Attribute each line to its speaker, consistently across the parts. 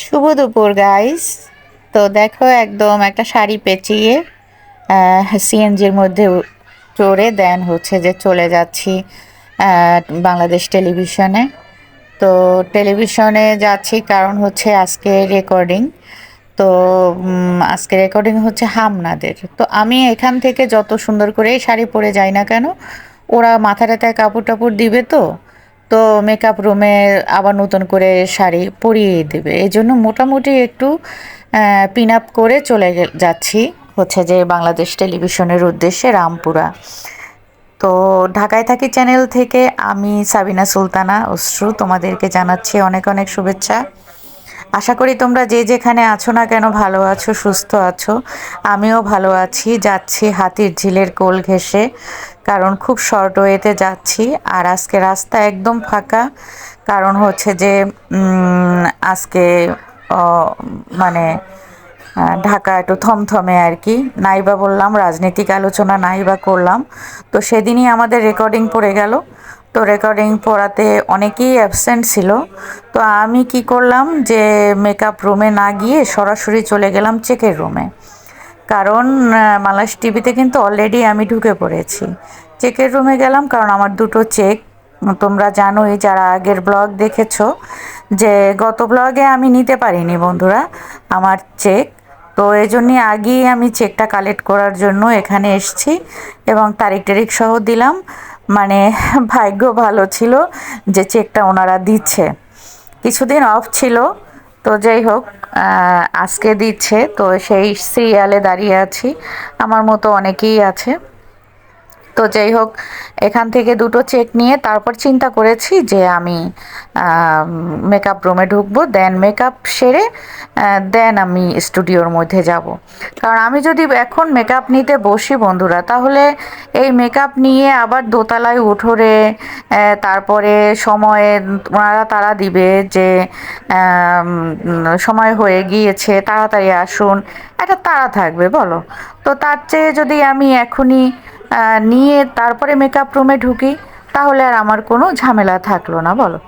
Speaker 1: শুভ দুপুর গাইস তো দেখো একদম একটা শাড়ি পেঁচিয়ে সিএনজির মধ্যে চড়ে দেন হচ্ছে যে চলে যাচ্ছি বাংলাদেশ টেলিভিশনে। তো টেলিভিশনে যাচ্ছি কারণ হচ্ছে আজকে রেকর্ডিং তো আজকে রেকর্ডিং হচ্ছে হামনাদের। তো আমি এখান থেকে যত সুন্দর করেই শাড়ি পরে যাই না কেন, ওরা মাথাটাতে কাপড় টাপড় দিবে তো? তো মেকআপ রুমে আবার নতুন করে শাড়ি পরিয়ে দেবে। এই জন্য মোটামুটি একটু পিন আপ করে চলে যাচ্ছি হচ্ছে যে বাংলাদেশ টেলিভিশনের উদ্দেশ্যে রামপুরা। তো ঢাকায় থাকি চ্যানেল থেকে আমি সাবিনা সুলতানা অশ্রু। তোমাদেরকে জানাচ্ছি অনেক অনেক শুভেচ্ছা। আশা করি তোমরা যে যেখানে আছো না কেন ভালো আছো, সুস্থ আছো। আমিও ভালো আছি। যাচ্ছি হাতির ঝিলের কোল ঘেঁষে, কারণ খুব শর্ট ওয়েতে যাচ্ছি। আর আজকে রাস্তা একদম ফাঁকা, কারণ হচ্ছে যে আজকে মানে ঢাকা একটু থমথমে আর কি। নাইবা বললাম, রাজনৈতিক আলোচনা নাইবা করলাম। তো সেদিনই আমাদের রেকর্ডিং পড়ে গেল। তো রেকর্ডিং পড়াতে অনেকেই অ্যাবসেন্ট ছিল। তো আমি কি করলাম যে মেকআপ রুমে না গিয়ে সরাসরি চলে গেলাম চেকের রুমে কারণ মালাস টিভিতে কিন্তু অলরেডি আমি ঢুকে পড়েছি। চেকের রুমে গেলাম কারণ আমার দুটো চেক তোমরা জানোই যারা আগের ব্লগ দেখেছ যে গত ব্লগে আমি নিতে পারিনি বন্ধুরা, আমার চেক তো এই জন্যই আগেই আমি চেকটা কালেক্ট করার জন্য এখানে এসেছি এবং তারিখ টারিখ সহ দিলাম। মানে ভাগ্য ভালো ছিল যে চেকটা ওনারা দিচ্ছে। কিছুদিন অফ ছিল, তো যাই হোক আজকে দিচ্ছে, তো সেই সিরিয়ালে দাঁড়িয়ে আছি। আমার মতো অনেকেই আছে। তো যাই হোক, এখান থেকে দুটো চেক নিয়ে তারপর চিন্তা করেছি যে আমি মেকআপ রুমে ঢুকবো দেন মেকআপ সেরে দেন আমি স্টুডিওর মধ্যে যাব। কারণ আমি যদি এখন মেকআপ নিতে বসি বন্ধুরা, তাহলে এই মেকআপ নিয়ে আবার দোতলায় উঠোরে তারপরে সময়ে ওনারা তারা দিবে যে সময় হয়ে গিয়েছে, তাড়াতাড়ি আসুন, একটা তাড়া থাকবে বলো। তো তার চেয়ে যদি আমি এখনই নিয়ে তারপরে মেকআপ রুমে ঢুকি, তাহলে আর আমার কোনো ঝামেলা থাকল না, বলো।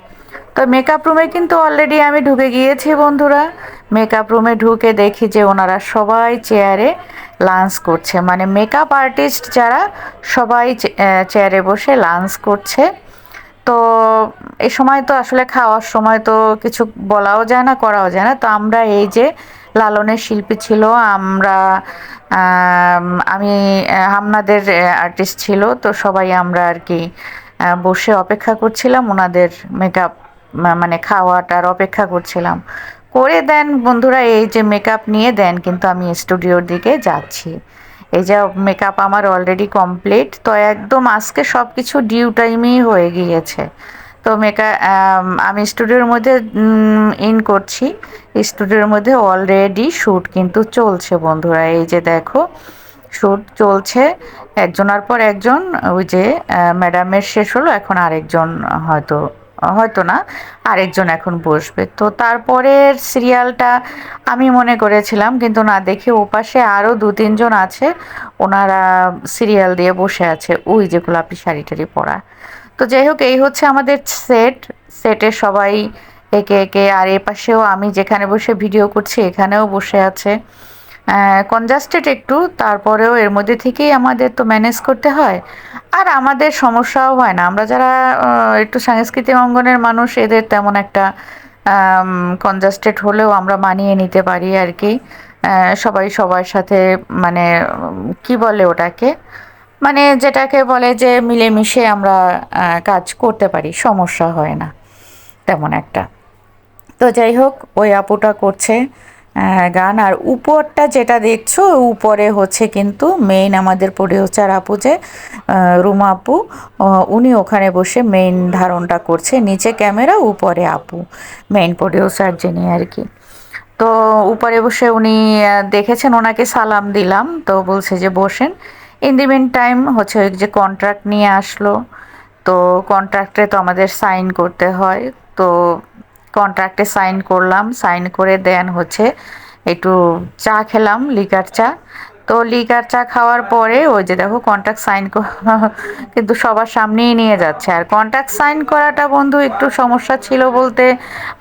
Speaker 1: তো মেকআপ রুমে কিন্তু অলরেডি আমি ঢুকে গিয়েছি, বন্ধুরা। মেকআপ রুমে ঢুকে দেখি যে ওনারা সবাই চেয়ারে লাঞ্চ করছে। মানে মেকআপ আর্টিস্ট যারা সবাই চেয়ারে বসে লাঞ্চ করছে। তো এই সময় তো আসলে খাওয়ার সময় তো কিছু বলাও যায় না, করাও যায় না। তো আমরা এই যে লালনের শিল্পী ছিল, আমরা আম, হামনাদের আর্টিস্ট ছিল তো সবাই আমরা আর কি বসে অপেক্ষা করছিলাম ওনাদের মেকআপ মানে খাওয়াটার অপেক্ষা করছিলাম। করে দেন বন্ধুরা এই যে মেকআপ নিয়ে দেন কিন্তু আমি স্টুডিওর দিকে যাচ্ছি। এই যে মেকআপ আমার অলরেডি কমপ্লিট তো একদম আজকে সব কিছু ডিউ টাইমেই হয়ে গিয়েছে। তো মেকআপ আমি স্টুডিওর মধ্যে ইন করছি। স্টুডিওর মধ্যে অলরেডি শ্যুট কিন্তু চলছে বন্ধুরা। এই যে দেখো শ্যুট চলছে। একজনের পর একজন, ওই যে ম্যাডামের শেষ হলো, এখন আরেকজন হয়তো হয়তো না, আরেকজন এখন বসবে। তো তারপরের সিরিয়ালটা আমি মনে করেছিলাম, কিন্তু না, দেখি ওপাশে আরও দু, তিনজন আছে। ওনারা সিরিয়াল দিয়ে বসে আছে। ওই যে গোলাপি শাড়ি টাড়ি পরা। তো যাই হোক এই হচ্ছে আমাদের সেট সেটে সবাই একে একে, আর এ পাশেও আমি যেখানে বসে ভিডিও করছি, এখানেও বসে আছে। কনজাস্টেড একটু, তারপরেও এর মধ্যে থেকেই আমাদের তো ম্যানেজ করতে হয়। আর আমাদের সমস্যাও হয় না। আমরা যারা একটু সাংস্কৃতিক অঙ্গনের মানুষ, এদের তেমন একটা কনজাস্টেড হলেও আমরা মানিয়ে নিতে পারি আর কি। সবাই সবার সাথে মানে কি বলে ওটাকে? মানে যেটাকে বলে যে মিলেমিশে আমরা কাজ করতে পারি, সমস্যা হয় না, তেমন একটা। তো যাই হোক, ওই আপুটা করছে গান। আর উপরটা যেটা দেখছ, উপরে হচ্ছে কিন্তু মেইন আমাদের প্রডিউসার আপু যে রুমা আপু উনি ওখানে বসে মেইন ধারণটা করছে, নিচে ক্যামেরা উপরে আপু মেইন প্রডিউসার যিনি আর কি। তো উপরে বসে উনি দেখেছেন, ওনাকে সালাম দিলাম। তো বলছে যে, বসেন। ইন দি মিন টাইম হচ্ছে যে কন্ট্রাক্ট নিয়ে আসলো, তো কন্ট্রাক্টে তো আমাদের সাইন করতে হয়, তো কন্ট্রাক্টে সাইন করলাম সাইন করে দেন হচ্ছে একটু চা খেলাম লিকার চা, তো লিকার চা খাওয়ার পরে ওই যে দেখো কন্ট্রাক্ট সাইন কিন্তু সবার সামনেই নিয়ে যাচ্ছে, আর কন্ট্রাক্ট সাইন করাটা বন্ধু একটু সমস্যা ছিল বলতে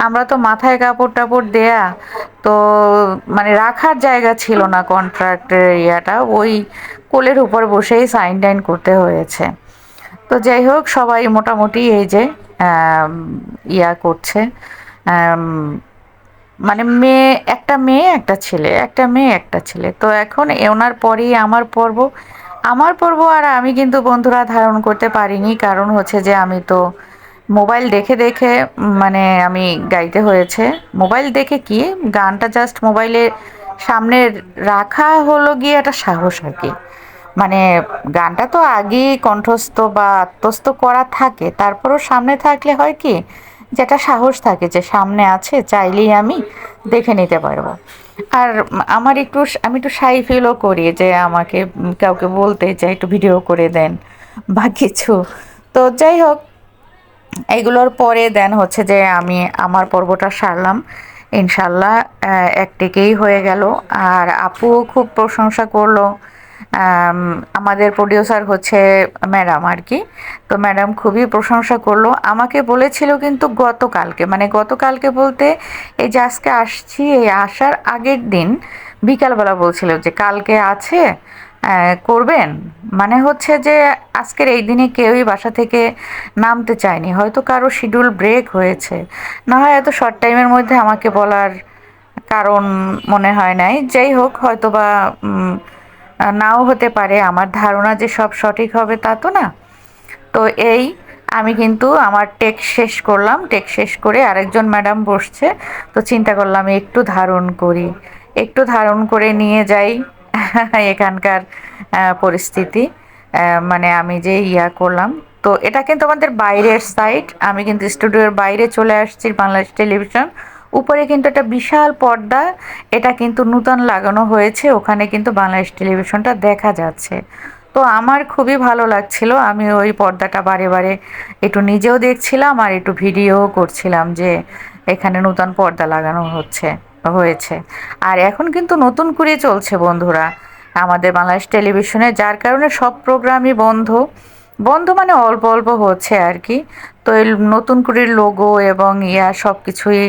Speaker 1: আমরা তো মাথায় কাপড় টাপড় দেয়া, তো মানে রাখার জায়গা ছিল না কন্ট্রাক্টের ইয়াটা, ওই কোলের উপর বসেই সাইন টাইন করতে হয়েছে। তো যাই হোক, সবাই মোটামুটি এই যে ইয়া করছে। মানে মেয়ে, একটা মেয়ে, একটা ছেলে, একটা মেয়ে, একটা ছেলে। তো এখন ওনার পরেই আমার পর্ব। আমার পর্ব আর আমি কিন্তু বন্ধুরা ধারণ করতে পারিনি, কারণ হচ্ছে যে আমি তো মোবাইল দেখে দেখে মানে আমি গাইতে হয়েছে। মোবাইল দেখে কি? গানটা জাস্ট মোবাইলের সামনে রাখা হলো গিয়ে একটা সাহস আর কি। মানে গানটা তো আগেই কণ্ঠস্থ বা আত্মস্থ করা থাকে, তারপরও সামনে থাকলে হয় কি, যেটা সাহস থাকে যে সামনে আছে, চাইলেই আমি দেখে নিতে পারব। আর আমার একটু, আমি একটু সাই ফিলও করি যে আমাকে কাউকে বলতে চাই একটু ভিডিও করে দেন বা কিছু। তো যাই হোক, এগুলোর পরে দেন হচ্ছে যে আমি আমার পর্বটা সারলাম। ইনশাল্লাহ একটিকেই হয়ে গেল। আর আপু খুব প্রশংসা করল। আমাদের প্রডিউসার হচ্ছে ম্যাডাম আর কি। তো ম্যাডাম খুবই প্রশংসা করল। আমাকে বলেছিল কিন্তু গতকালকে মানে গতকালকে বলতে এই যে আজকে আসছি, এই আসার আগের দিন বিকালবেলা বলছিল যে কালকে আছে করবেন? মানে হচ্ছে যে আজকের এই দিনে কেউই বাসা থেকে নামতে চায়নি। হয়তো কারও শিডিউল ব্রেক হয়েছে। না হয় এত শর্ট টাইমের মধ্যে আমাকে বলার কারণ মনে হয় নাই। যাই হোক হয়তো বা নাও হতে পারে। আমার ধারণা যে সব সঠিক হবে তা তো না। তো এই আমি কিন্তু আমার টেক শেষ করলাম। টেক শেষ করে আরেকজন ম্যাডাম বসছে। তো চিন্তা করলাম একটু ধারণ করি। একটু ধারণ করে নিয়ে যাই এখানকার পরিস্থিতি। মানে আমি যে ইয়া করলাম। তো এটা কিন্তু আমাদের বাইরের সাইট আমি কিন্তু স্টুডিওর বাইরে চলে আসছি বাংলাদেশ টেলিভিশন। উপরে কিন্তু একটা বিশাল পর্দা, এটা কিন্তু নূতন লাগানো হয়েছে, ওখানে কিন্তু বাংলাদেশ টেলিভিশনটা দেখা যাচ্ছে। তো আমার খুবই ভালো লাগছিল, আমি ওই পর্দাটা বারে বারে একটু নিজেও দেখছিলাম আর একটু ভিডিও করছিলাম যে এখানে নূতন পর্দা লাগানো হচ্ছে, হয়েছে। আর এখন কিন্তু নতুন করে চলছে বন্ধুরা, আমাদের বাংলাদেশ টেলিভিশনে, যার কারণে সব প্রোগ্রামই বন্ধ। বন্ধ মানে অল্প অল্প হচ্ছে আর কি। তো এই নতুন করে লোগো এবং ইয়া সব কিছুই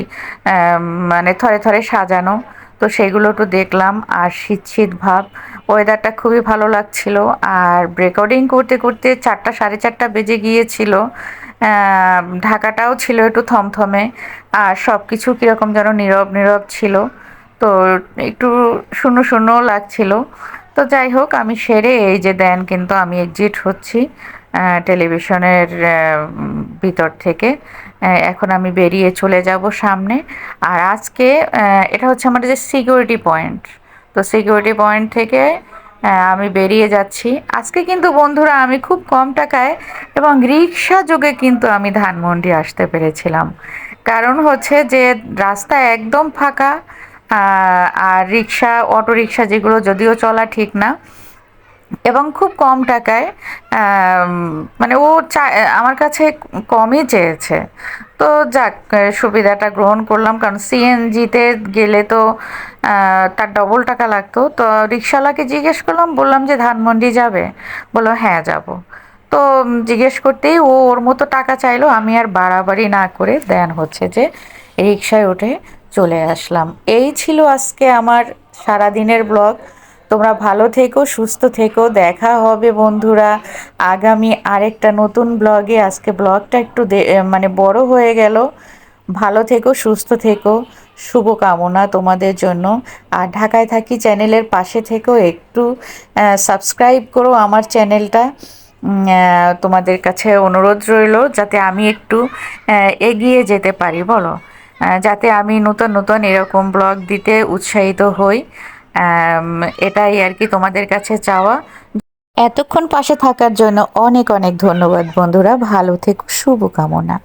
Speaker 1: মানে থরে থরে সাজানো। তো সেগুলো একটু দেখলাম আর শীত শীত ভাব। ওয়েদারটা খুবই ভালো লাগছিল আর রেকর্ডিং করতে করতে চারটা সাড়ে চারটা বেজে গিয়েছিল। ঢাকাটাও ছিল একটু থমথমে আর সব কিছু কীরকম যেন নীরব নীরব ছিল। তো একটু শূন্য শূন্যও লাগছিল। তো যাই হোক, আমি সেরে এই যে দেন কিন্তু আমি এক্সিট হচ্ছি। টেলিভিশনের ভিতর থেকে। এখন আমি বেরিয়ে চলে যাব সামনে। আর আজকে এটা হচ্ছে আমাদের যে সিকিউরিটি পয়েন্ট তো সিকিউরিটি পয়েন্ট থেকে আমি বেরিয়ে যাচ্ছি। আজকে কিন্তু বন্ধুরা আমি খুব কম টাকায় এবং রিক্সা যোগে কিন্তু আমি ধানমন্ডি আসতে পেরেছিলাম। কারণ হচ্ছে যে রাস্তা একদম ফাঁকা আর রিক্সা, অটো রিক্সা যেগুলো যদিও চলা ঠিক না এবং খুব কম টাকায় মানে ও আমার কাছে কমই চেয়েছে। তো যাক সুবিধাটা গ্রহণ করলাম, কারণ সিএনজিতে গেলে তো তার ডবল টাকা লাগতো। তো রিক্সাওয়ালাকে জিজ্ঞেস করলাম, বললাম যে ধানমন্ডি যাবে? বলল হ্যাঁ যাব। তো জিজ্ঞেস করতেই ও ওর মতো টাকা চাইলো, আমি আর বাড়াবাড়ি না করে দেন হচ্ছে যে রিক্সায় উঠে চলে আসলাম। এই ছিল আজকে আমার সারাদিনের ব্লগ। তোমরা ভালো থেকো, সুস্থ থেকো। দেখা হবে বন্ধুরা আগামী আরেকটা নতুন ব্লগে। আজকে ব্লগটা একটু মানে বড় হয়ে গেল। ভালো থেকো, সুস্থ থেকো। শুভকামনা তোমাদের জন্য। আর ঢাকায় থাকি চ্যানেলের পাশে থেকেও একটু সাবস্ক্রাইব করো আমার চ্যানেলটা। তোমাদের কাছে অনুরোধ রইল যাতে আমি একটু এগিয়ে যেতে পারি, বলো। যাতে আমি নতুন নতুন এরকম ব্লগ দিতে উৎসাহিত হই। এটাই আর কি তোমাদের কাছে চাওয়া। এতক্ষণ পাশে থাকার জন্য অনেক অনেক ধন্যবাদ বন্ধুরা। ভালো থেকো, শুভকামনা।